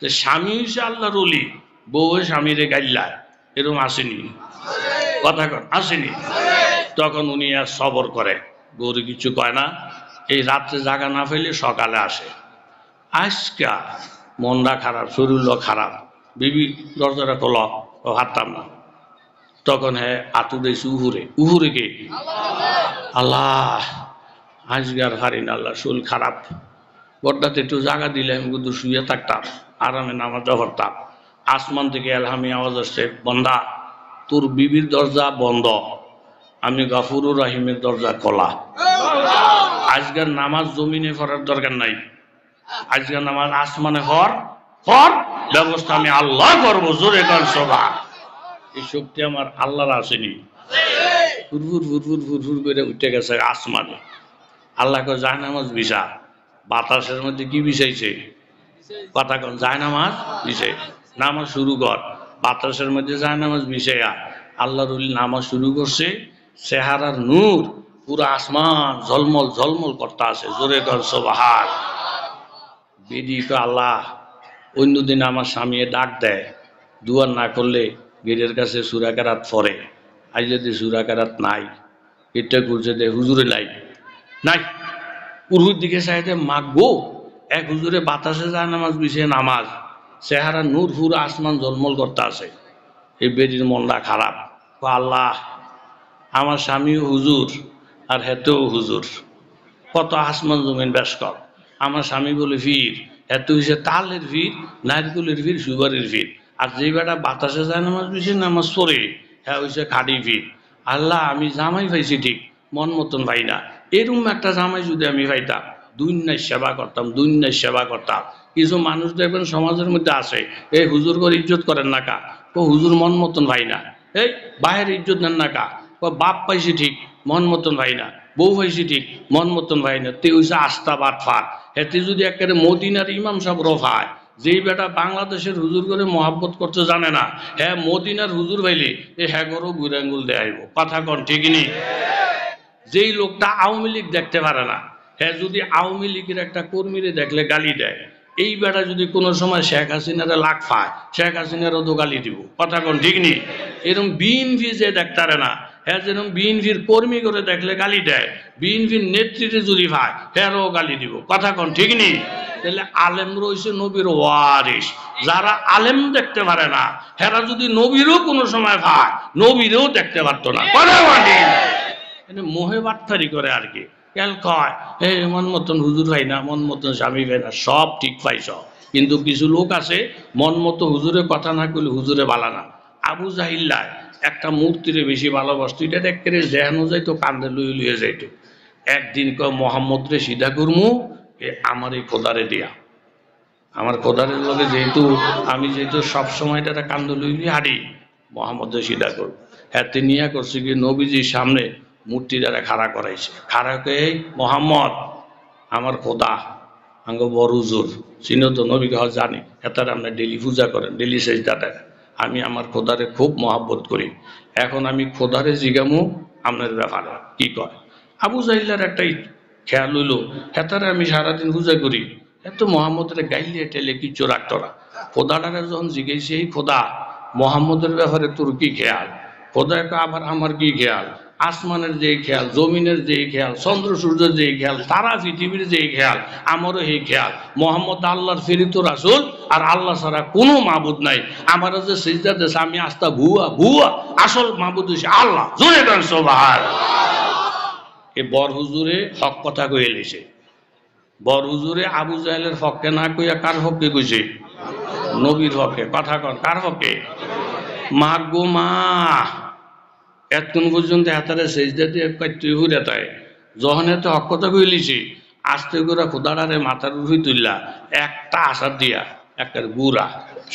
যে স্বামী হইছে আল্লাহর অলি বউ স্বামীরে গাইলায় এরকম আসেনি। কথা আসেনি। তখন উনি আর সবর করে, গরু কিছু কয় না, এই রাত্রে জাগা না ফেলে সকালে আসে। আজকা মনটা খারাপ, শরীরও খারাপ, বিবি দরজাটা খোল, ও হারতাম না। তখন হ্যাঁ আতু দিয়েছি উহুরে উহুরে কে? আল্লাহ আজগার হারিন আল্লাহ, শরীর খারাপ। বড্ডাতে একটু জাগা দিলে আমি কিন্তু শুয়ে থাকতাম। আরামে নামাজ পড়তাম আসমান থেকে এলহামি আওয়াজ আসছে, বন্দা, তোর বিবির দরজা বন্ধ। আমি গাফুরুর রাহিমের দরজা খোলা। আজকের নামাজ জমিনে পড়ার দরকার নাই। আজকের নামাজ আসমানে হর হর ব্যবস্থা আমি আল্লাহ করব, জোরে কর সভা এই শক্তি আমার আল্লাহর আসেনি। ফুরফুর ফুরফুর ফুরফুর করে উঠে গেছে আসমানে। আল্লাহকে যায় নামাজ বিষা। বাতাসের মধ্যে কি বিষাইছে? কথা কন যায় নামাজ বিষয় নামাজ শুরু কর। বাতাসের মধ্যে যায় নামাজ বিষয়া আল্লাহর উলি নামাজ শুরু করছে, চেহারার নূর, পুরো আসমান ঝলমল ঝলমল করতে আছে। জোরে কর সবাহার বেদি তো আল্লাহ, অন্যদিন আমার স্বামী ডাক দেয়। দুয়ার না করলে গেটের কাছে সুরাকারাত পরে আজ যদি সুরাকারাত নাই এটা করছে দে হুজুরে লাই। নাই উর্হুর দিকে চাইতে মাগবো এক হুজুরে বাতাসে যায় নামাজ বিষয়ে নামাজ। চেহারা নূর ফুর আসমান জলমল করতে আছে এই বেডির মনটা খারাপ। আল্লাহ, আমার স্বামীও হুজুর আর হেতেও হুজুর। কত আসমান জমিন কর আমার স্বামী বলে ভিড় এত হয়েছে তালের ভিড় নারকুলের ভিড় সুগারের ভিড় আর যে বেটা বাতাসে যায় নামাজ বিষয়ে নামাজ পড়ে হ্যাঁ হয়েছে খাড়ি ভিড় আল্লাহ, আমি জামাই পাইছি ঠিক, মন মতন ভাই না। এরকম একটা জামাই যদি আমি পাইতাম দুনিয়ার সেবা করতাম দুনিয়ার সেবা করতাম। কিছু মানুষ দেখবেন সমাজের মধ্যে আসে এই হুজুর করে ইজ্জত করেন না কা? ও হুজুর মন মতন ভাই না। এই বাহের ইজ্জত নেন না কা? ও বাপ পাইছি ঠিক, মন মতন ভাই না। বউ পাইছি ঠিক, মন মতন ভাই না। তে হইছে আস্থা বাট ফাট হেতে যদি একেবারে মদিনার ইমাম সাহেব রফায় যেই বেটা বাংলাদেশের হুজুর করে মহাব্বত করতে জানে না হ্যাঁ মদিনার হুজুর ভাইলে, এ হ্যাঁ করো গুরাঙ্গুল দেয়াইব। কথা কন, ঠিক নেই যেই লোকটা আওয়ামী লীগ দেখতে পারে না হ্যাঁ যদি আওয়ামী লীগের একটা কর্মীরে দেখলে গালি দেয়, এই বেটা যদি কোনো সময় শেখ হাসিনারে লাখ পায় শেখ হাসিনারও তো গালি দিব। কথা কোন ঠিক নেই এরকম বিএনপি যে দেখতে পারে না হ্যাঁ যেরকম বিএনপির কর্মী করে দেখলে গালি দেয় বিএনপির নেতৃত্বে যদি ভাই হ্যাঁরও গালি দিব। কথা কোন ঠিক নেই তাহলে আলেম রয়েছে নবীর ওয়ারিস যারা আলেম দেখতে পারে না, হেরা যদি নবীরও কোনো সময় ভাই নবীরও দেখতে পারতো না। কথা মোহে বাটফারি করে আর কি। কেল কয়? হে মন মতন হুজুর ভাই না, মন মতন স্বামী ভাই না, সব ঠিক পাইছ। কিন্তু কিছু লোক আছে, মন মতো হুজুরে কথা না করলে হুজুরে বালা না। আবু জাহিল্লায় একটা মূর্তিরে বেশি ভালোবাসতো, এটা দেখতে দেহানো যাইতো, কান্দে লুয়ে লুয়ে যাইতো। একদিন কয়, মোহাম্মদ রে, সিধা করমু? এ আমার এই খোদারে দিয়া। আমার খোদারের লগে যেহেতু, আমি যেহেতু সব সময় এটা কান্দ লুই হাঁটি, মোহাম্মদ সিধা করব হাতে নিয়ে করছে কি, নবীজির সামনে মূর্তি দ্বারা খাড়া করাইছে। খাড়া করে মোহাম্মদ আমার খোদা, আঙ্গ বড় হুজুর, চিনো তো নবীকে হয় জানি এটার আমরা ডেলি পূজা করেন ডেলি সেজদা দেন। আমি আমার খোদারে খুব মহাব্বত করি। এখন আমি খোদারে জিগামু আপনার ব্যাপারে, কি কয়? আবু জাহিল্লার একটা খেয়াল হইল হেতারে আমি সারাদিন পূজা করি, এত মোহাম্মদের গাইলে টেলে কিচ্ছু রাখতো না। খোদাটাকে যখন জিজ্ঞেসি এই খোদা, মোহাম্মদের ব্যাপারে তোর কি খেয়াল? খোদা আবার আমার কি খেয়াল? আসমানের যে খেয়াল, জমিনের যে খেয়াল, চন্দ্র সূর্যের যে খেয়াল, তারা পৃথিবীর যে খেয়াল, আমারও এই খেয়াল। মোহাম্মদ আল্লাহর ফেরিত রাসুল আর আল্লাহ ছাড়া কোনো মাবুদ নাই। আমার যে সিজদা দেশে আমি আস্থা ভুয়া ভুয়া, আসল মাবুদ হচ্ছে আল্লাহ। জোরে গান সবার এ বর হুজুরে হক কথা কয়ে এলেছে বর হুজুরে আবু জাহেলের হককে না কইয়া কার হককে কইছে? নবীর হকে কথা কর কার হকে মা গো মা। এতক্ষণ পর্যন্ত এতারে সেজদা দিয়ে তুই তাই। যখন এত হক কথা কইলিছি আস্তে করে খোদাড়ারে মাথার উঠে তুললা, একটা আশার দিয়া একটা গুড়া।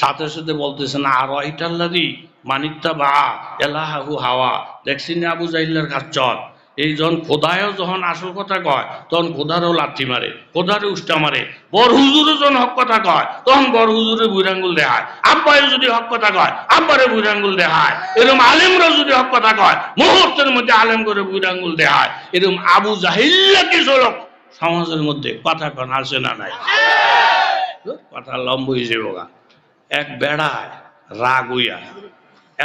সাথে সাথে বলতেছে, না, আর ইটাল্লাদি মানিকটা বা, এলাহাহু হাওয়া, দেখছি না আবু জাহিল্লার খাচ্চর এই যখন খোদায়ও যখন আসল কথা কয়, তখন খোদারও লাঠি মারে খোদারে উষ্টা মারে। বর হুজুরও যখন হক কথা কয়, তখন বর হুজুরে বুড়াঙ্গুল দেখায়। আব্বাইও যদি হক কথা কয় আব্বারে বুড়াঙ্গুল দেখায়। এরকম আলেমরাও যদি হক কথা কয়, মুহূর্তের মধ্যে আলেম করে বুড়াঙ্গুল দেখায়। এরকম আবু জাহিল্লা কিছু লোক সমাজের মধ্যে কথা কন আছে না নাই। কথা লম্ব হয়ে যাব গা। এক বেড়ায় রাগ হইয়া,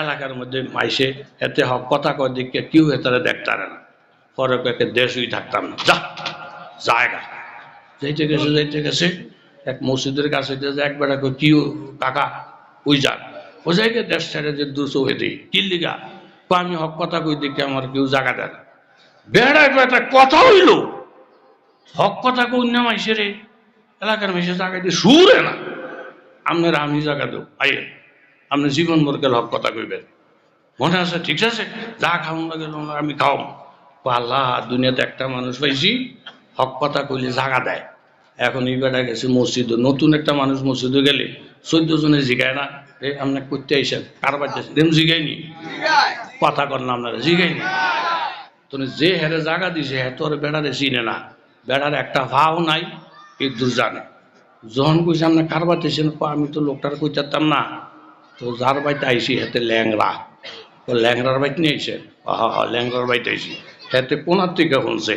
এলাকার মধ্যে মাইসে, এতে হক কথা কয় দিকে কেউ এতারে দেখতারে না। পরে কয়েকে দেশ হই থাকতাম না। যা, জায়গা। যাইতে গেছে যাইতে গেছে, এক মসজিদের কাছে যে এক বেড়া কয় কি কাকা ওই যাক ও জায়গায় দেশ ছেড়ে যে দুশো হয়ে দিই কি লিগা? কয়, আমি হক কথা কই দিকে আমার কেউ জায়গা দেয় না। বেড়ায় বেটা কথা হইল, হক কথা কই না মাইসে রে, এলাকার মাইসে জায়গা দিয়ে সুরে না। আপনার আমি জায়গা দেব, আইয়ে আপনি জীবন বরকেল হক কথা কইবেন। মনে আছে, ঠিক আছে? যা খাওয়ান লাগে আমি খাও আল্লাহ দুনিয়াতে একটা মানুষ পাইছি হক কথা কইলে জাগা দেয়। এখন এই বেটা গেছে মসজিদে, নতুন একটা মানুষ মসজিদে গেলে চোদ্দ জনে জিগায় না? আপনার করতে আইসেন, কার বাচ্চা দেম জিগাইনি। কথা কর না আপনারা, জিগাইনি। তুমি যে হেরে জাগা দিছে হে তোর বেড়ারে চিনে না। বেড়ার একটা ভাও নাই এই দূর জানে। যখন কইছে আপনার কার বাতেছেন আমি তো লোকটার কইতাম না। তো যার বাড়িতে আইসি হেতে ল্যাংরা তো ল্যাংরার বাড়িতে নিয়ে আইসে হা হা ল্যাংরার বাড়িতে আইসি হেতে কোনার থেকে শুনছে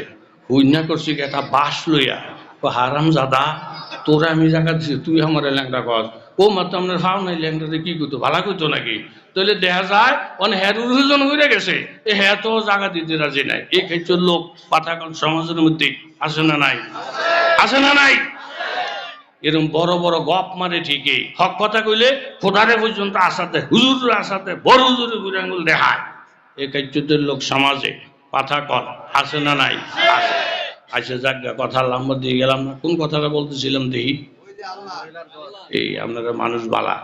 হুইনা করছি একটা বাস লইয়া। ও হারাম জাদা, তোরা আমি জায়গা দিছি, তুই আমার ল্যাংরা কর ও মাত্র আপনার ভাও নাই ল্যাংরাতে কি করতো ভালা করতো নাকি? তাহলে দেখা যায় অনেক হ্যার উরুজন হয়ে গেছে। এ হ্যাঁ তো জায়গা দিতে রাজি নাই। এই ক্ষেত্রে লোক পাঠাকন সমাজের মধ্যে আছে না নাই? আছে না নাই? এরকম বড় বড় গপ মারে ঠিকই। হক কথা কইলে খোদারে পর্যন্ত আসাতে হুজুর আসাতে, বড় হুজুরে ঘুরে আঙ্গুল দেখায়। এই কার্যদের লোক সমাজে। কথা কর, আছে না নাই? আছে। যাক কথা লম্বা দিয়ে গেলাম না। কোন কথাটা বলতেছিলাম দেখি? এই আপনারা মানুষ বালা।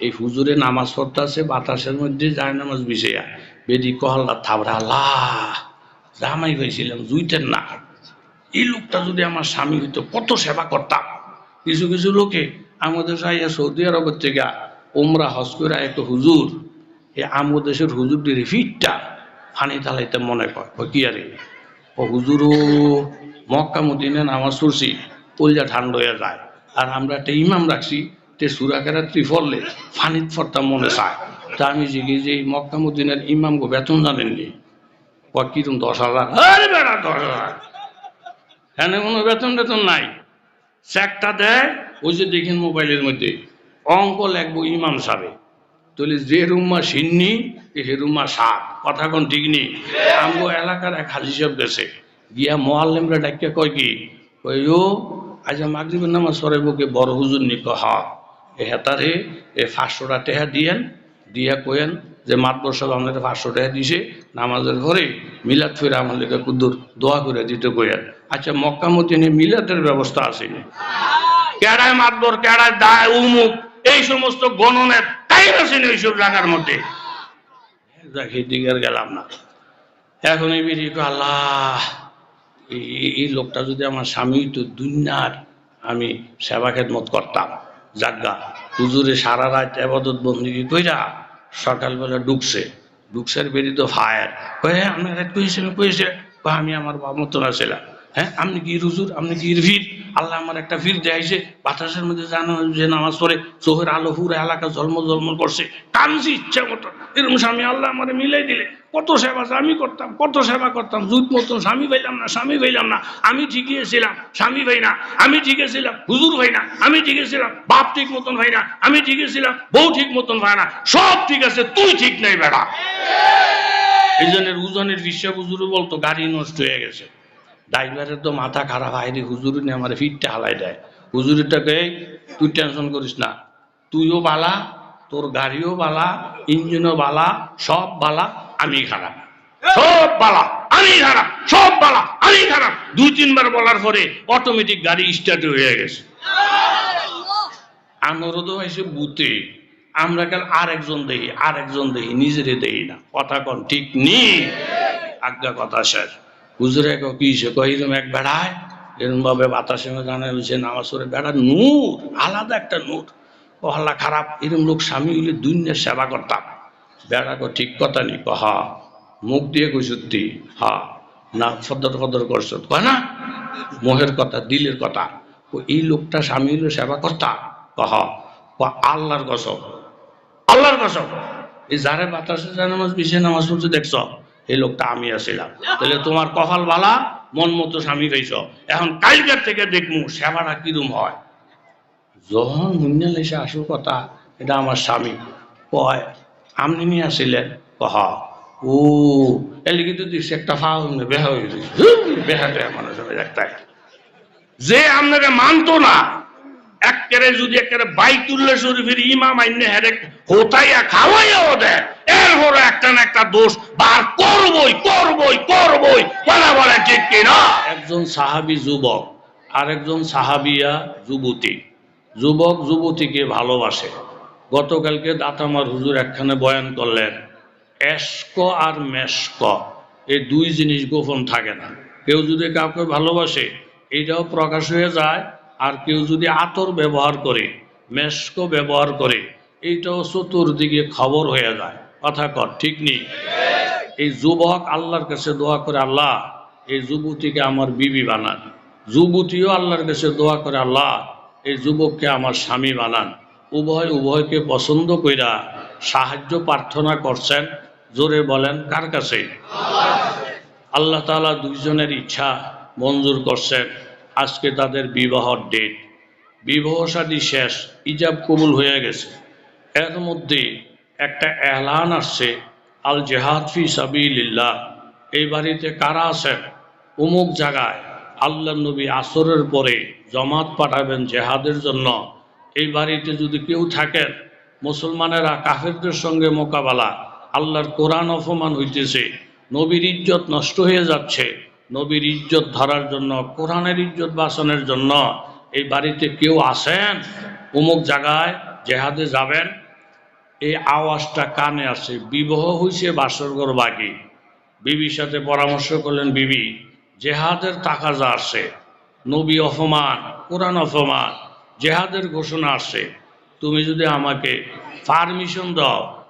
এই হুজুরে নামাজ পড়তে আছে বাতাসের মধ্যে যায় নামাজ বিষয়া। বেদি কহল্লা থাবড়া লা জামাই হয়েছিলাম জুইতেন না। এই লোকটা যদি আমার স্বামী হইতো, কত সেবা করতাম। কিছু কিছু লোকে আমাদের সাইয়া সৌদি আরবের থেকে ওমরা হজ করে হুজুর এই আমগো দেশের হুজুরদের ফিটটা ফানি তালাইতে মনে কয় কি আরে ও হুজুর ও মক্কা মদিনে নামাজ পড়ছি কলজা ঠান্ডা হয়ে যায়। আর আমরা একটা ইমাম রাখছি, তে সুরাকেরা ত্রিফললে ফানিত ফরতাম মনে চায়। তা আমি জিজ্ঞেস যে মক্কা ইমাম গো বেতন জানেননি কয়, কিরম দশ হাজার? আরে বেড়া, দশ হাজার। হ্যাঁ কোনো বেতন বেতন নাই। চেকটা দেয়, ওই যে দেখেন মোবাইলের মধ্যে। অঙ্ক লাগবো ইমাম সাহেব। তাহলে যে রুম্মা সিন্নি হে রুম্মা সাত কথা কোন ঠিক নেই। আমগো এলাকার এক হাজি সাহেব গেছে, গিয়া মোয়াল্লেমরা ডাকিয়া কয় কি কই ও আজ মাগরিবের নামাজ সরে বুকে বড় হুজুর নি কহ। এ হেতারে, এ পাঁচশোটা টেহা দিয়েন, দিয়া কয়েন যে মাতবর সব আমাদের পাঁচশো টাকা দিছে, নামাজের ঘরে মিলাদ ফিরে আমাদেরকে কুদ্দুর দোয়া করে দিতে কয়েন আচ্ছা মক্কা মদিনে মিলাদের ব্যবস্থা আছে? কেড়ায় মাতবর, কেড়ায় দায়, উমুক, এই সমস্ত গণনের তাই আছে না এইসব জায়গার মধ্যে? যাক দিকে আর গেলাম না। এখন এই বেরিয়ে আল্লাহ, এই- লোকটা যদি আমার স্বামী তো দুনিয়ার আমি সেবা খেদমত করতাম। জাগা হুজুরে সারা রাত আবাদত বন্দি কইরা সকালবেলা ডুবছে ডুবসের বেরিয়ে তো ফায়ার। কয়ে আমি রাত কইছে আমি আমার বাবা মতন ছিলাম হ্যাঁ আপনি কি রুজুর আপনি কি ভিড়? আল্লাহ আমার একটা ভিড় দেখাইছে বাতাসের মধ্যে জানো যে নামাজ পড়ে চোখের আলো পুরো এলাকা জন্ম জন্ম করছে কানছি ইচ্ছা মতো। এরকম স্বামী আল্লাহ আমার মিলাই দিলে কত সেবা আমি করতাম কত সেবা করতাম জুত মতন স্বামী পাইলাম না স্বামী পাইলাম না আমি ঠিকই ছিলাম স্বামী ভাই না আমি ঠিকই ছিলাম হুজুর ভাই না আমি ঠিকই ছিলাম বাপ ঠিক মতন ভাই না আমি ছিলাম বউ ঠিক মতন ভাই না সব ঠিক আছে তুই ঠিক নাই বেড়া। এই জনের উজনের বিশ্ব হুজুরও বলতো গাড়ি নষ্ট হয়ে গেছে। ড্রাইভারের তো মাথা খারাপ হাইরে হুজুর নিয়ে আমার ফিটটা হালাই দেয়। হুজুরিটাকে তুই টেনশন করিস না, তুইও বালা, তোর গাড়িও বালা, ইঞ্জিনও বালা, সব বালা, আমি খারাপ। সব বালা, আমি খারাপ, সব বালা, আমি খারাপ। দুই, তিনবার বলার পরে অটোমেটিক গাড়ি স্টার্ট হয়ে গেছে। আনরদ হয়েছে বুতে। আমরা কাল আর একজন দেখি আর একজন দেখি, নিজেরে দেখি না। কথা কন, ঠিক নি আজ্ঞা কথা শেষ হুজুরে ক কি সে কইরম এক বেড়ায় এরকম ভাবে বাতাসে জানা হয়েছে নামাজ পড়ে বেড়া নূর, আলাদা একটা নূর। ও হাল্লা খারাপ। এরকম লোক স্বামী হইলে দুনিয়ার সেবা করতাম। বেড়া কো ঠিক কথা নি কহ মুখ দিয়ে কইসুত্তি হা, না ফদর ফদর করছ কয় না? মোহের কথা, দিলের কথা। ও এই লোকটা স্বামী হইলে সেবা করতাম কহ আল্লাহর কসম আল্লাহর কসম। এই যারে বাতাসে যা নামাজ, বিশে নামাজ পড়ছে, দেখছ? এই লোকটা আমি আছিলাম। তাহলে তোমার কপাল বালা, মন মতো স্বামী পেয়েছ এখন কালকের থেকে দেখমু, সেবাটা কিরম হয়? যখন মুন্যাল এসে আসল কথা, এটা আমার স্বামী। কয় আপনি নিয়ে আসিলেন? কহ ও এর লিগে তো দিচ্ছে একটা ফাও বেহা হয়ে গেছে। বেহা বেহা মানুষ হবে একটাই যে আপনাকে মানতো না একেবারে যদি একেবারে বাইতুল্লাহ শরীফের ইমাম আইনে হেরে হোতাইয়া খাওয়াইয়া ওদের এরপরে একটা না একটা দোষ বার করবই করবই করবই। বলা বলে ঠিক কিনা? একজন সাহাবী যুবক, আরেকজন সাহাবিয়া যুবতী। যুবক যুবতীকে ভালোবাসে। গতকালকে দাতামার হুজুর একখানে বয়ান করলেন এস্ক আর মেস্ক এই দুই জিনিস গোপন থাকে না। কেউ যদি কাউকে ভালোবাসে, এইটাও প্রকাশ হয়ে যায় আর কেউ যদি আতর ব্যবহার করে মেস্ক ব্যবহার করে এইটাও চতুর্দিকে খবর হয়ে যায়। কথা কর ঠিক নেই? এই যুবক আল্লাহর কাছে দোয়া করে আল্লাহ এই যুবতীকে আমার বিবি বানান। যুবতীও আল্লাহর কাছে দোয়া করে আল্লাহ এই যুবককে আমার স্বামী বানান। উভয় উভয়কে পছন্দ কইরা সাহায্য প্রার্থনা করছেন। জোরে বলেন কার কাছে? আল্লাহ তাআলা দুইজনের ইচ্ছা মঞ্জুর করছেন। আজকে তাদের বিবাহর ডেট বিবাহ শাদী শেষ, ইজাব কবুল হয়ে গেছে। এর মধ্যে একটা এহলান আসছে, আল জেহাদ ফি সাবিলিল্লাহ। এই বাড়িতে কারা আছেন? অমুক জায়গায় আল্লাহ নবী আসরের পরে জমাত পাঠাবেন জেহাদের জন্য। এই বাড়িতে যদি কেউ থাকেন, মুসলমানেরা কাফেরদের সঙ্গে মোকাবেলা, আল্লাহর কোরআন অপমান হইতেছে, নবীর ইজ্জত নষ্ট হয়ে যাচ্ছে। নবীর ইজ্জত ধরার জন্য, কোরআনের ইজ্জত বাসনের জন্য এই বাড়িতে কেউ আসেন? অমুক জায়গায় জেহাদে যাবেন। এই আওয়াজটা কানে আসে, বিবাহ হয়েছে বাসরঘর বাকি। বিবির সাথে পরামর্শ করলেন, বিবি, জেহাদের যা আসে নবী অপমান, কোরআন অপমান, জেহাদের ঘোষণা আসে তুমি যদি আমাকে পারমিশন দাও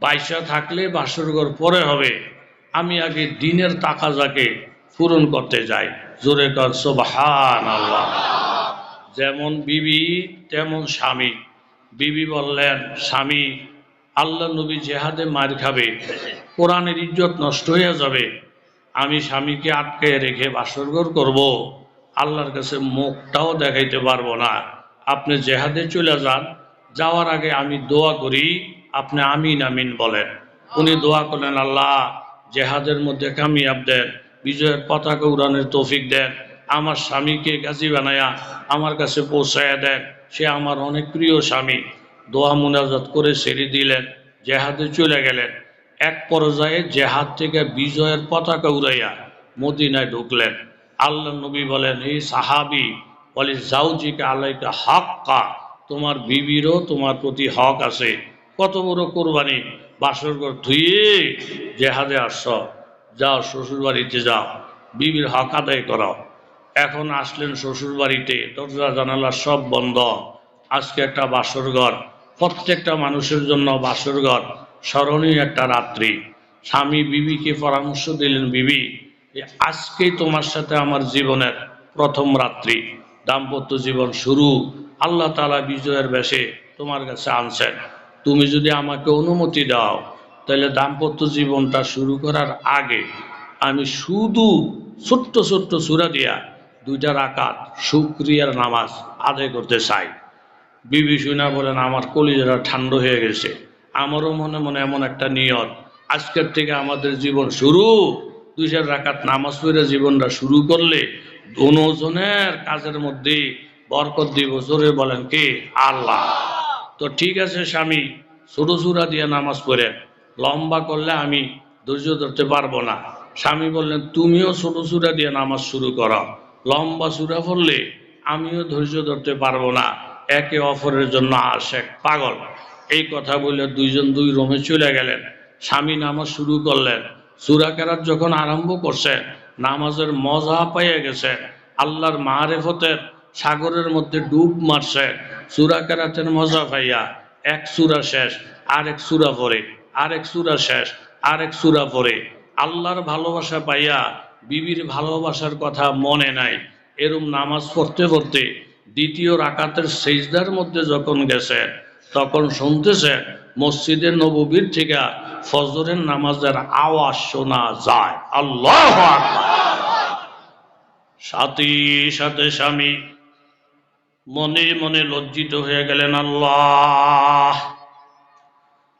বাইশা থাকলে বাসরঘর পরে হবে। আমি আগে দিনের টাকা যাকে পূরণ করতে যাই জোরে কর সোবাহান আল্লাহ যেমন বিবি, তেমন স্বামী। বিবি বললেন, স্বামী, আল্লাহ নবী জেহাদে মার খাবে, কোরআনের ইজ্জত নষ্ট হয়ে যাবে। আমি স্বামীকে আটকে রেখে বাসরঘর করব। আল্লাহর কাছে মুখটাও দেখাইতে পারব না। আপনি জেহাদে চলে যান। যাওয়ার আগে আমি দোয়া করি, আপনি আমিন আমিন বলেন। উনি দোয়া করলেন, আল্লাহ, জেহাদের মধ্যে কামিয়াব দেন। বিজয়ের পতাকা উড়ানের তৌফিক দেন। আমার স্বামীকে গাজী বানায়া আমার কাছে পৌঁছায়া দেন। সে আমার অনেক প্রিয় স্বামী। দোয়া মুনাজাত করে ছেড়ে দিলেন, জেহাদে চলে গেলেন। এক পর্যায়ে জেহাদ থেকে বিজয়ের পতাকা উড়াইয়া মদিনায় ঢুকলেন। আল্লাহ নবী বলেন এই সাহাবি, বলে, জাউজিকে আলাইকা হাক্কা, তোমার বিবিরও তোমার প্রতি হক আছে। কত বড় কোরবানি, বাসরঘর ধুয়ে জেহাদে আসছ যাও শ্বশুর বাড়িতে যাও, বিবির হক আদায় করো এখন আসলেন শ্বশুর বাড়িতে দরজা, জানালা সব বন্ধ। আজকে একটা বাসরঘর প্রত্যেকটা মানুষের জন্য বাসরঘর স্মরণীয় একটা রাত্রি। স্বামী বিবিকে পরামর্শ দিলেন, বিবি আজকেই তোমার সাথে আমার জীবনের প্রথম রাত্রি। দাম্পত্য জীবন শুরু। আল্লাহ তালা বিজয়ের বেশে তোমার কাছে আনছেন। তুমি যদি আমাকে অনুমতি দাও তাহলে দাম্পত্য জীবনটা শুরু করার আগে আমি শুধু ছোট্ট ছোট্ট সুরা দিয়া দুইটা রাকাত শুক্রিয়ার নামাজ আদায় করতে চাই। বিবি শুনা বলেন, আমার কলিজারা ঠান্ডা হয়ে গেছে। আমারও মনে মনে এমন একটা নিয়ত, আজকের থেকে আমাদের জীবন শুরু। দুই চার রাকাত নামাজ পড়ে জীবনটা শুরু করলে দুজনের কাজের মধ্যে বরকত দিব। জোরে বলেন কে? আল্লাহ। তো ঠিক আছে স্বামী, ছোট সুরা দিয়ে নামাজ পড়েন। লম্বা করলে আমি ধৈর্য ধরতে পারব না। স্বামী বললেন, তুমিও ছোট সুরা দিয়ে নামাজ শুরু করো। লম্বা সুরা পড়লে আমিও ধৈর্য ধরতে পারব না। একে অপরের জন্য আসে পাগল। এই কথা বলে দুইজন দুই রোমে চলে গেলেন। স্বামী নামাজ শুরু করলেন। সুরা কেরাত যখন আরম্ভ করছে, নামাজের মজা পাইয়া গেছে। আল্লাহর মারেফতের সাগরের মধ্যে ডুব মারছে। সুরা কেরাতের মজা পাইয়া এক সুরা শেষ আর এক সুরা পরে আরেক সুরা শেষ, আরেক সুরা পরে। আল্লাহর ভালোবাসা পাইয়া বিবির ভালোবাসার কথা মনে নাই। এরম নামাজ পড়তে পড়তে দ্বিতীয় রাকাতের সেজদার মধ্যে যখন গেছে, তখন শুনতেছে মসজিদের নববীর থেকে ফজরের নামাজের আওয়াজ শোনা যায়। আল্লাহ সাথে সাথে স্বামী, মনে মনে লজ্জিত হয়ে গেলেন আল্লাহ।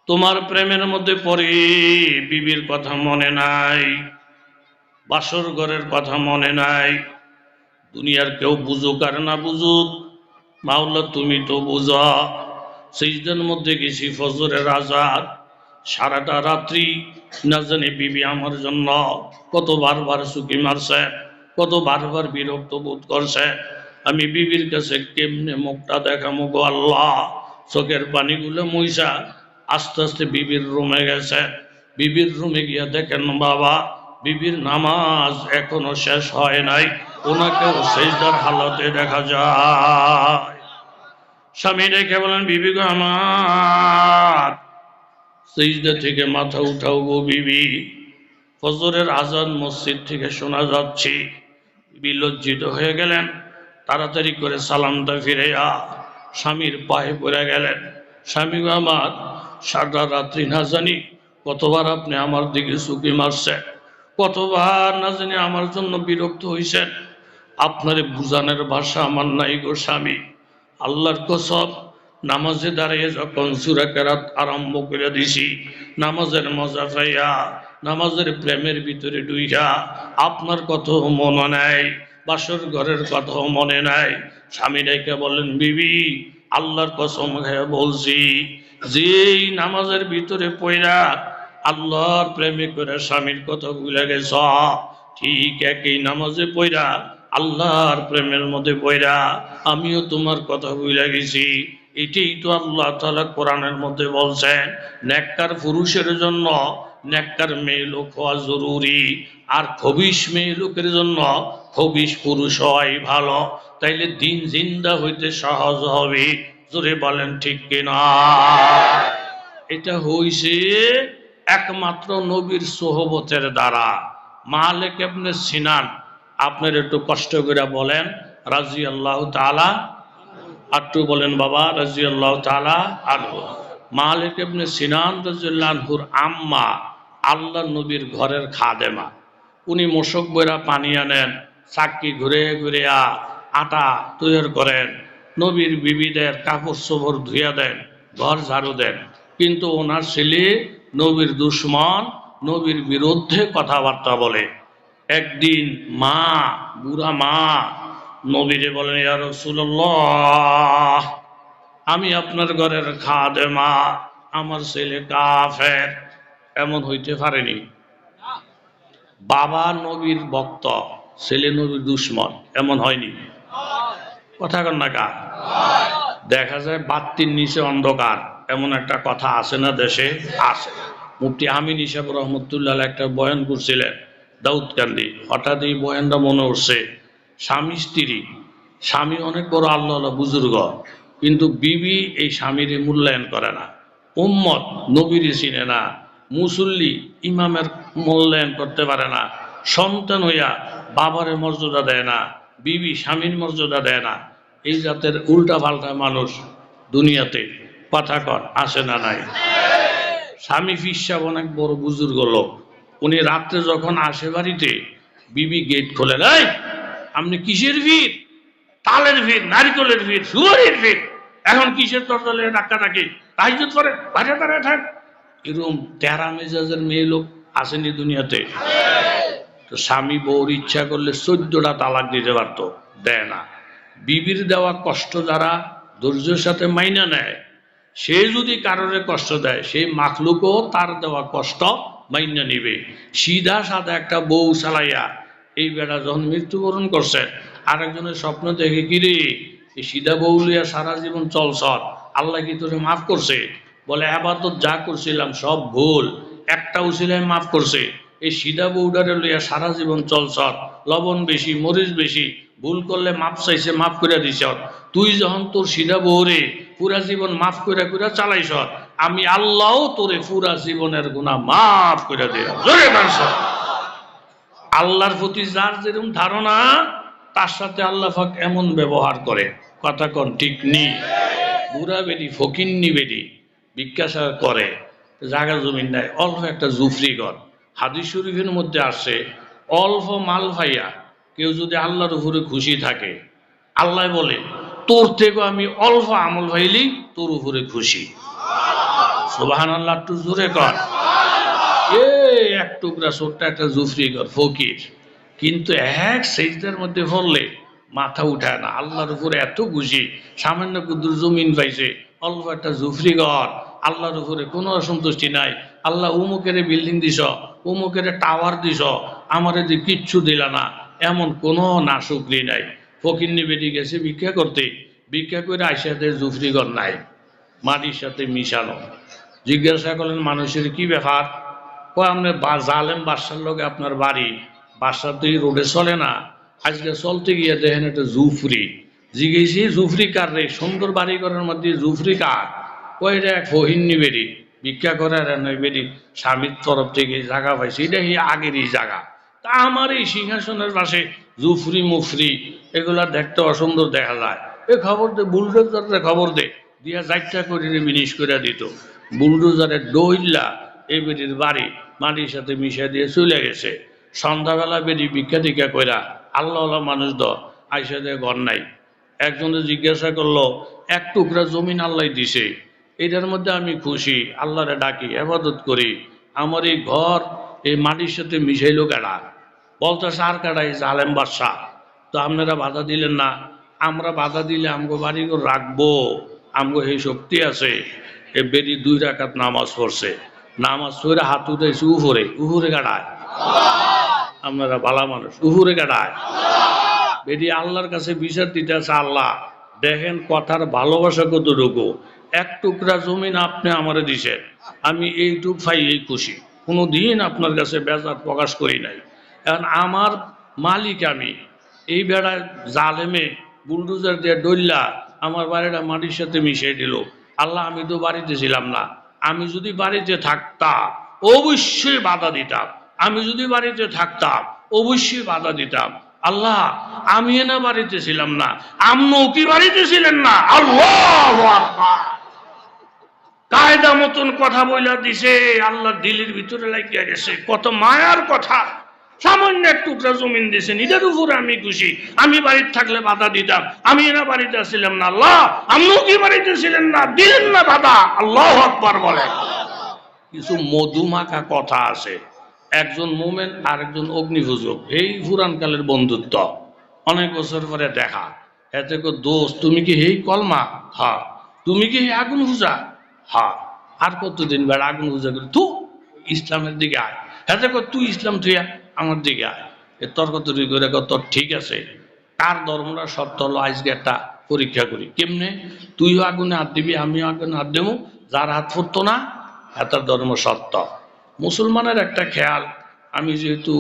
তোমার প্রেমের মধ্যে পড়ে, বিবির কথা মনে নাই, বাসর ঘরের কথা মনে নাই, দুনিয়ার কেউ বুঝুক আর না বুঝুক, মাওলা তুমি তো বুঝা সেইদের মধ্যে গেছি ফজরের আজাদ, সারাটা রাত্রি না জানি বিবি আমার জন্য কত বারবার সুখী মারছে, কত বারবার বিরক্ত বোধ করছে, আমি বিবির কাছে কেমনে মুখটা দেখামো গো আল্লাহ, চোখের পানিগুলো মইসা আস্তে আস্তে বিবির রুমে গেছে। বিবির রুমে গিয়া দেখেন, বাবা, বিবির নামাজ এখনও শেষ হয় নাই। ওনাকেও সেজদার হালতে দেখা যায়। স্বামী রেখে বলেন, বিবি গো আমার। থেকে মাথা উঠাও গো বিবি। ফজরের আজান মসজিদ থেকে শোনা যাচ্ছে। বিবি লজ্জিত হয়ে গেলেন, তাড়াতাড়ি করে সালামটা ফিরে আ স্বামীর পায়ে পড়ে গেলেন। স্বামী আমার সারা রাত্রি না জানি কতবার আপনি আমার দিকে চুকি মারছেন, কতবার না জানি আমার জন্য বিরক্ত হইছেন। আপনারে বুঝানোর ভাষা আমার নাই গো স্বামী। আল্লাহর কসব, নামাজে দাঁড়িয়ে যখন সুরা কেরাত আরম্ভ করে দিছি, নামাজের মজা পাইয়া, নামাজের প্রেমের ভিতরে ডুইয়া আপনার কথাও মনে নাই, বাসর ঘরের কথাও মনে নাই। স্বামী রেখে বলেন বিবি, আল্লাহর কসম খেয়ে বলছি যেই নামাজের ভিতরে পয়রা আল্লাহর প্রেমে করে স্বামীর কথা ভুলে গেছ, ঠিক একই নামাজে পয়রা আল্লাহর প্রেমের মধ্যে পয়রা আমিও তোমার কথা ভুলে গেছি। এটাই তো আল্লাহ তাআলা কোরআনের মধ্যে বলছেন, নেককার পুরুষের জন্য নেককার মেয়ে লোক হওয়া জরুরি, আর খবিস মেয়ে লোকের জন্য খবিস পুরুষ হওয়াই ভালো। তাইলে দিন জিন্দা হইতে সহজ হবে। জোরে বলেন ঠিক কিনা? এটা হইছে একমাত্র নবীর সোহবতের দ্বারা। মালিক আপনি সিনান, আপনার একটু কষ্ট করে বলেন রাজি আল্লাহ তালা একটু বলেন বাবা রাজি আল্লাহ তালা আনহু। মালিক ইবনে সিনান রাজিউল্লাহুর আম্মা, আল্লাহ নবীর ঘরের খাদেমা। উনি মশক বইরা পানি আনেন, চাকি ঘুরে ঘুরে আটা তৈরি করেন। নবীর বিবিদের কাপড় চোপড় ধুইয়া দেন, ঘর ঝাড়ু দেন। কিন্তু ওনার ছেলে নবীর দুশ্মন, নবীর বিরুদ্ধে কথাবার্তা বলে। একদিন মা, বুড়া মা, নবীরে বলেন আমি আপনার ঘরের খাদে মা আমার ছেলে কাফের। এমন হইতে পারেনি। বাবা নবীর ভক্ত, ছেলে নবীর দুশ্মন, এমন হয়নি। কথা কন না কা দেখা যায় বাত্তির নিচে অন্ধকার। এমন একটা কথা আছে না দেশে? আছে। মুফতি আমিন ইসাব রহমতুল্লাহ একটা বয়ান করছিলেন, দাউদকান্দি। হঠাৎ এই বয়ানটা মনে উঠছে, স্বামী স্ত্রী, স্বামী অনেক বড় আল্লাহ বুজুর্গ, কিন্তু বিবি এই স্বামীর মূল্যায়ন করে না। উম্মত নবীর চিনে না, মুসল্লি ইমামের মূল্যায়ন করতে পারে না, সন্তান হইয়া বাবারে মর্যাদা দেয় না, বিবি স্বামীর মর্যাদা দেয় না। এই জাতের উল্টা পাল্টা মানুষ দুনিয়াতে কথা কর, আসে না নাই। স্বামী ফিসাব অনেক বড় বুজুর্গ লোক। উনি রাত্রে যখন আসে বাড়িতে, বিবি গেট খোলে, এই, আপনি কিসের ভিড়? তালের ভিড়, নারিকলের ভিড় সুয়ারের ভিড়। এখন কিসের তরতলে ডাক্তার নাকি তাইজুত করে বাইরে দাঁড়ায় থাক। এরকম তেরা মেজাজের মেয়ে লোক আসেনি দুনিয়াতে। তো স্বামী বউর ইচ্ছা করলে চোদ্দটা তালাক দিতে পারতো, দেয় না। বিবির দেওয়া কষ্ট যারা ধৈর্যের সাথে মাইনা নেয়, সে যদি কারোরে কষ্ট দেয়, সেই মাখলুকও তার দেওয়া কষ্ট মাইনা নিবে। সিধা সাদা একটা বউ চালাইয়া এই বেড়া যখন মৃত্যুবরণ করছে, আরেকজনের স্বপ্ন দেখে কিরে এই সিধা বউ লইয়া সারা জীবন চলছর, আল্লাহ কি তোরে মাফ করছে? বলে, আবাদত যা করছিলাম সব ভুল, একটা উচিলায় মাফ করছে। এই সিধা বউডারে লইয়া সারা জীবন চলছর, লবণ বেশি, মরিচ বেশি ভুল করলে মাপ চাইছে, মাফ করে দিছ তুই যখন তোর সিধা বউরে পুরা জীবন মাফ করে করে চালাইছ, আমি আল্লাহও তোরে পুরা জীবনের গুণা মাফ করে মানছ আল্লাহর প্রতি যার যেরকম ধারণা, তার সাথে আল্লাহ পাক এমন ব্যবহার করে। কথা কন ঠিক নি? বুড়া বেডি ফকিন্নি বেডি বিজ্ঞাসা করে, জায়গা জমিন নাই, অল্প একটা জুফরি ঘর। হাদিস শরীফের মধ্যে আসে, অল্প মাল ভাইয়া কেউ যদি আল্লাহর উপরে খুশি থাকে, আল্লাহ বলে, তোর থেকে আমি অল্প আমল ভাইলি তোর উপরে খুশি। সুবাহান আল্লাহ একটু জোরে কর। এক টুকরা ছোট্ট একটা জুফরি কর, ফকির। কিন্তু এক সেজদার মধ্যে পড়লে মাথা উঠায় না। আল্লাহর উপরে এত খুশি, সামান্য কুদুর জমিন পাইছে, অল্প একটা জুফরি ঘর আল্লাহর উপরে কোনো অসন্তুষ্টি নাই। আল্লাহ উমুকের বিল্ডিং দিছ, উমুকের টাওয়ার দিছ, আমারে যে কিচ্ছু দিলা না। এমন কোনো নাশুকরি নাই। ফকির নিবেদি গেছে ভিক্ষা করতে। ভিক্ষা করে আইসাদের জুফরি ঘর নাই, মাটির সাথে মিশানো। জিজ্ঞাসা করলেন, মানুষের কি ব্যাপার? ও আপনার জালেম বাসার লোক, আপনার বাড়ি। বাসার তো রোডে চলে না। আজকে চলতে গিয়ে দেখেন একটা জুফরি। জিজ্ঞেসি, জুফরি কার রে? সুন্দর বাড়ি করার মধ্যে জুফরি কার? ওই রে ফহিন্নি বেরি ভিক্ষা করার বেরি স্বামীর তরফ থেকে জায়গা পাইছে। এটা আগেরই জায়গা। তা আমার এই সিংহাসনের পাশে জুফরি মুফরি, এগুলা দেখতে অসুন্দর দেখা যায়। এ খবর দে বুলডোজারের খবর দে। দিয়া যাইটা করে বিনিশ করে দিত। বুলডোজারের ডইল্লা এই বেটির বাড়ি মাটির সাথে মিশিয়ে দিয়ে চলে গেছে। সন্ধ্যাবেলা বেরি ভিক্ষা টিক্ষা কইরা আল্লাহ মানুষ দ, আইসা দিয়ে ঘর নাই। একজনে জিজ্ঞাসা করল, এক টুকরা জমিন আল্লাহ দিছে। এটার মধ্যে আমি খুশি, আল্লাহরে ডাকি আবাদত করি। আমার এই ঘর, এই মাটির সাথে মিশাইলো কেডা বলতেছে আর কাটাই, জালেম বাদশাহ। তো আপনারা বাধা দিলেন না। আমরা বাধা দিলে আমগো বাড়ি ঘর রাখব। আমগো এই শক্তি আছে এ বেরি দুই রাকাত নামাজ পড়ছে। নামাজ পড়ে হাত উঠাইছে উফরে উফরে কাটায়। আপনারা ভালা মানুষ উফরে কাটায়। বেরি আল্লাহর কাছে বিচার দিতে আছে আল্লাহ। দেখেন কথার ভালোবাসা কতটুকু। এক টুকরা জমিন আপনি আমারে দিছেন। আমি এইটুক পাই এই খুশি। কোনো দিন আপনার কাছে বেজার প্রকাশ করি নাই। এখন আমার মালিক আমি। এই বেড়ায় জালেমে, বুলডোজার দিয়ে ডল্লা আমার বাড়িটা মাটির সাথে মিশিয়ে দিল। আল্লাহ, আমি তো বাড়িতে ছিলাম না। আমি যদি বাড়িতে থাকতাম অবশ্যই বাধা দিতাম। আমি যদি বাড়িতে থাকতাম অবশ্যই বাধা দিতাম। আল্লাহ আমি না বাড়িতে ছিলাম না আম্মু কি বাড়িতে ছিলেন না? আল্লাহ কায়দা মতন কথা বইলা দিছে, আল্লাহ দিলের ভিতরে লাগিয়া গেছে। কত মায়ার কথা। সামান্য টুকরা জমিন দিয়েছেন এটার উপরে আমি খুশি। আমি বাড়িতে থাকলে বাধা দিতাম। আমি না বাড়িতে ছিলাম না, আল্লাহ, আম্মু কি বাড়িতে ছিলেন না? দিলেন না বাধা, আল্লাহ আকবার বলে। কিছু মধুমাখা কথা আছে। একজন মোমেন আর একজন অগ্নিপূজক এই পুরাণকালের বন্ধুত্ব। অনেক বছর পরে দেখা। এতে দোষ, তুমি কি এই কলমা? হা। তুমি কি আগুন পূজা হা। আর কতদিন বেড়া আগুন পূজা করি? তু ইসলামের দিকে আয়। এতে তুই ইসলাম তুই আমার দিকে আয়। এ তর্ক তরি করে কত, ঠিক আছে। কার ধর্মটা সত্য হলো আজকে একটা পরীক্ষা করি। কেমনে? তুইও আগুনে হাত দিবি, আমিও আগুনে হাত দেবো। যার হাত ফুটতো না এটার ধর্ম সত্য মুসলমানের একটা খেয়াল, আমি যেহেতু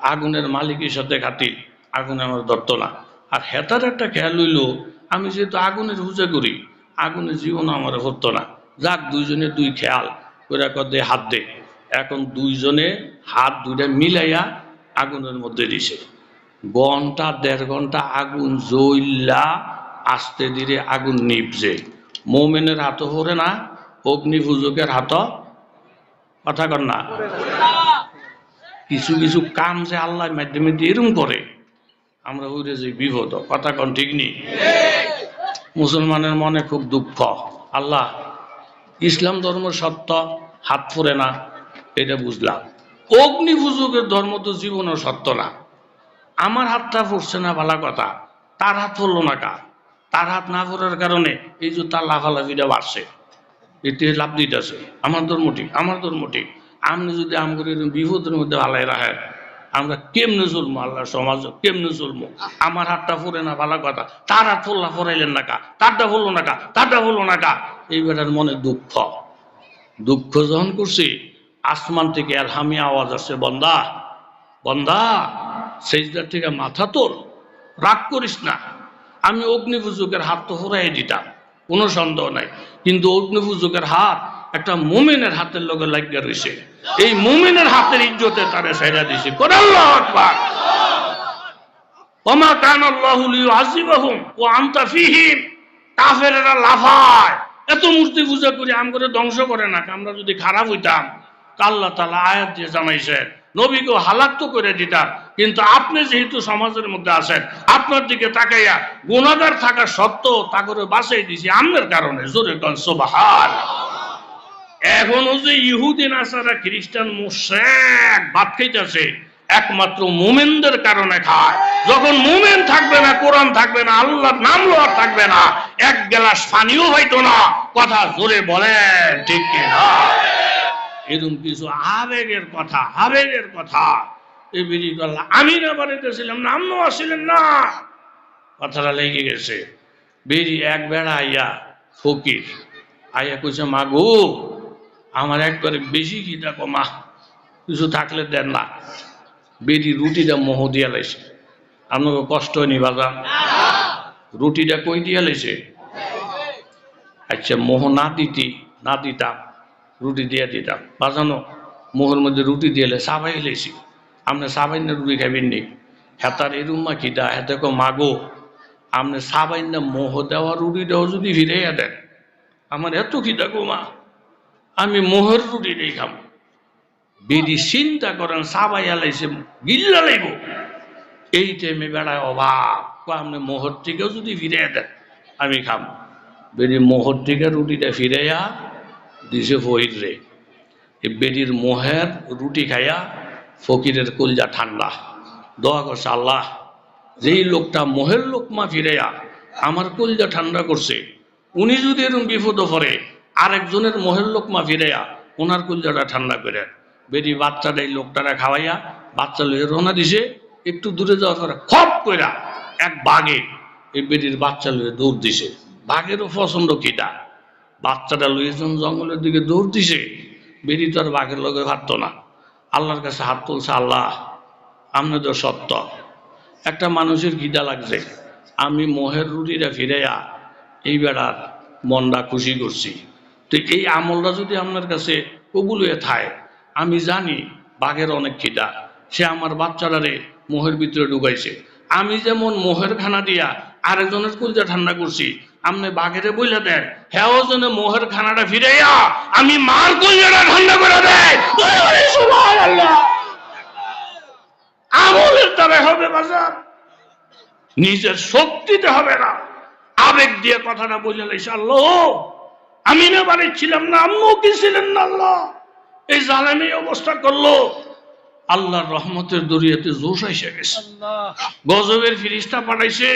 আগুনের মালিকের সাথে খাতি আগুনে আমার ধরত না। আর হেতার একটা খেয়াল হইল, আমি যেহেতু আগুনের পূজা করি, আগুনের জীবন আমার হতো না। যাক দুইজনে দুই খেয়াল করে দে হাত দে। এখন দুইজনে হাত দুইটা মিলাইয়া আগুনের মধ্যে দিছে। ঘণ্টা, দেড় ঘণ্টা আগুন জ্বললা আস্তে ধীরে আগুন নিপছে মৌমেনের হাতও পড়ে না অগ্নিপূজকের হাত কথা কর না। কিছু কিছু কাম যে আল্লাহ মাধ্যমে দিয়ে এরম করে। আমরা উড়ে যে বিপদ, কথা কন ঠিক নেই মুসলমানের মনে খুব দুঃখ। আল্লাহ, ইসলাম ধর্ম সত্য, হাত ফুরে না। এটা বুঝলাম। অগ্নি অগ্নিপূজকের ধর্ম তো জীবনও সত্য না। আমার হাতটা ফুটছে না ভালো কথা। তার হাত ফুললো না কা তার হাত না ফুরার কারণে এই যে তার লাফালাফিটা বাড়ছে। এতে লাভ দিতেছে আমার ধর্ম ঠিক, আমার ধর্ম ঠিক। আপনি যদি আমাদের এরকম বিপদের মধ্যে ভালাই রাখেন আমরা কেমনে চলবো আল্লাহ সমাজ? কেমনে চলবো আমার হাতটা ফুরে না ভালো কথা। তার হাত ফুল্লা ফুরাইলেন না কা তারটা ফুললো না কা তারটা ফুললো না কা এই বেটার মনে দুঃখ। দুঃখ যখন করছি আসমান থেকে আলহামি আওয়াজ আসছে বন্দা বন্দা সেইদার থেকে মাথা তোর, রাগ করিস না। আমি অগ্নিপূজকের হাত তো হরাই দিতাম, কোনো সন্দেহ নাই। কিন্তু অগ্নিপূজকের হাত একটা মুমিনের হাতের লগে লাগিয়া রয়েছে এই মুমিনের হাতের ইজ্জতে তারে সাইরা দিছে। ওমা কান কাফেরেরা লাফায়। এত মূর্তি পূজা করি আম করে ধ্বংস করে না, আমরা যদি খারাপ হইতাম আল্লাহ তাআলা আয়াত দিয়ে জানাইছে, নবীকে হালাক তো করে দিতাম কিন্তু আপনি যেহেতু সমাজের মধ্যে আছেন, আপনার দিকে তাকাইয়া গুণাগার থাকা সত্ত্বেও তা করে বাঁচাই দিছি, আমনের কারণে, জোরে কন সোবাহার এখনও যে ইহুদিন আসারা খ্রিস্টান মুশেক ভাত খাইতেছে, একমাত্র মুমেনদের কারণে খায়। যখন মুমেন থাকবে না, কোরআন থাকবে না, আল্লাহর নাম লোয়ার থাকবে না, এক গ্লাস পানিও হয়তো না। কথা জোরে বলেন, ঠিক কি না এরকম কিছু আবেগের কথা আবেগের কথা। এ বিড়ি করলা আমি না বাড়িতে ছিলাম না আমিও আসছিলেন না। কথাটা লেগে গেছে। বেরি এক বেড়া আইয়া ফকির। আইয়া কইছে, মা গো, আমার একবারে বেশি খিদা কমা কিছু থাকলে দেন না। বেরি রুটিটা মোহ দিয়া লাইছে আপনাকে কষ্ট হয়নি বাজা রুটিটা কই দিয়া লাইছে আচ্ছা মোহ না দিতি না দিতাম রুটি দিয়ে দিতাম। বাজানো মোহর মধ্যে রুটি দিয়েলে সাবাই লেছি। আপনি সাবাই না রুটি খাবেন নি? হেতার এরুম্মা খিদা হেতে কো মাগো আপনি সাবাই না মোহ দেওয়া রুটিটাও যদি ফিরাইয়া দেন, আমার এত খিদা গো মা। আমি মোহর রুটি নেই খাব বেদি চিন্তা করেন, সাবাই আলাইছে, গিল্লা লাইব। এই টাইমে বেড়ায় অভাব কো আপনি মোহর থেকেও যদি ফিরাইয়া দেন, আমি খাম। বেদি মোহর থেকে রুটিটা ফিরাইয়া দিছে ফহির রে। বেডির মোহের রুটি খাইয়া ফকিরের কলজা ঠান্ডা। দোয়া করছে, আল্লাহ, যেই লোকটা মোহের লোকমা ফিরাইয়া আমার কলজা ঠান্ডা করছে, উনি যদি এরকম বিপদ পড়ে, আরেকজনের মোহের লোকমা ফিরাইয়া ওনার কলজাটা ঠান্ডা করে। বেরি বাচ্চাটা এই লোকটারা খাওয়াইয়া বাচ্চা লইয়া রওনা দিছে, একটু দূরে যাওয়ার পরে খপ কইরা এক বাঘে এই বেরির বাচ্চা লইয়ে দৌড় দিছে। বাঘেরও পছন্দ কিটা বাচ্চাটা লইয়েছেন জঙ্গলের দিকে দৌড় দিছে বেরি তো আর বাঘের লগে হাঁটতো না। আল্লাহর কাছে হাত তুলছে, আল্লাহ আপনি তো সত্য। একটা মানুষের গিদা লাগছে। আমি মোহের রুটিটা ফিরাইয়া এই বেড়ার মনটা খুশি করছি। তো এই আমলটা যদি আপনার কাছে কবুল হয়ে থাকে, আমি জানি বাঘের অনেক খিদা সে আমার বাচ্চাটারে মোহের ভিতরে ঢুকাইছে। আমি যেমন মোহের খানা দিয়া আরেকজনের কুলজা ঠান্ডা করছি আপনি বাঘেরে বইলে দেন হ্যাঁ জন্য মোহের খানাটা ফিরাইয়া আমি মার কুলজাটা ঠান্ডা করে দেয় আমলের দ্বারা হবে বাজার। নিজের শক্তিতে হবে না। আবেগ দিয়ে কথাটা লাইছে আল্লাহ আমি না বাড়ি ছিলাম না আম্মু কি ছিলেন না আল্লাহ? এই জালামি অবস্থা করল। আল্লাহর রহমতের দরিয়াতে জোশ এসে গেছে। গজবের ফিরিস্তা পাঠাইছে।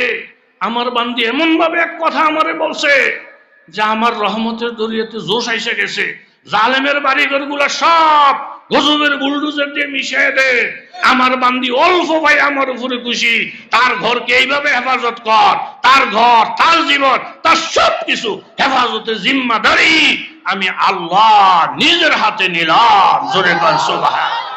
আমার বান্দি এমন ভাবে এক কথা আমারে বলছে যে আমার রহমতের দরিয়াতে জোশ এসে গেছে। জালেমের বাড়িঘরগুলা সব গজবের বুলডুজার দিয়ে মিশিয়ে দে। আমার বান্দি অল্প ভাই আমার উপরে খুশি। তার ঘরকে এইভাবে হেফাজত কর। তার ঘর, তার জীবন, তার সব কিছু হেফাজতের জিম্মাদারি আমি আল্লাহ নিজের হাতে নিলাম। জোরে কর সুবহান।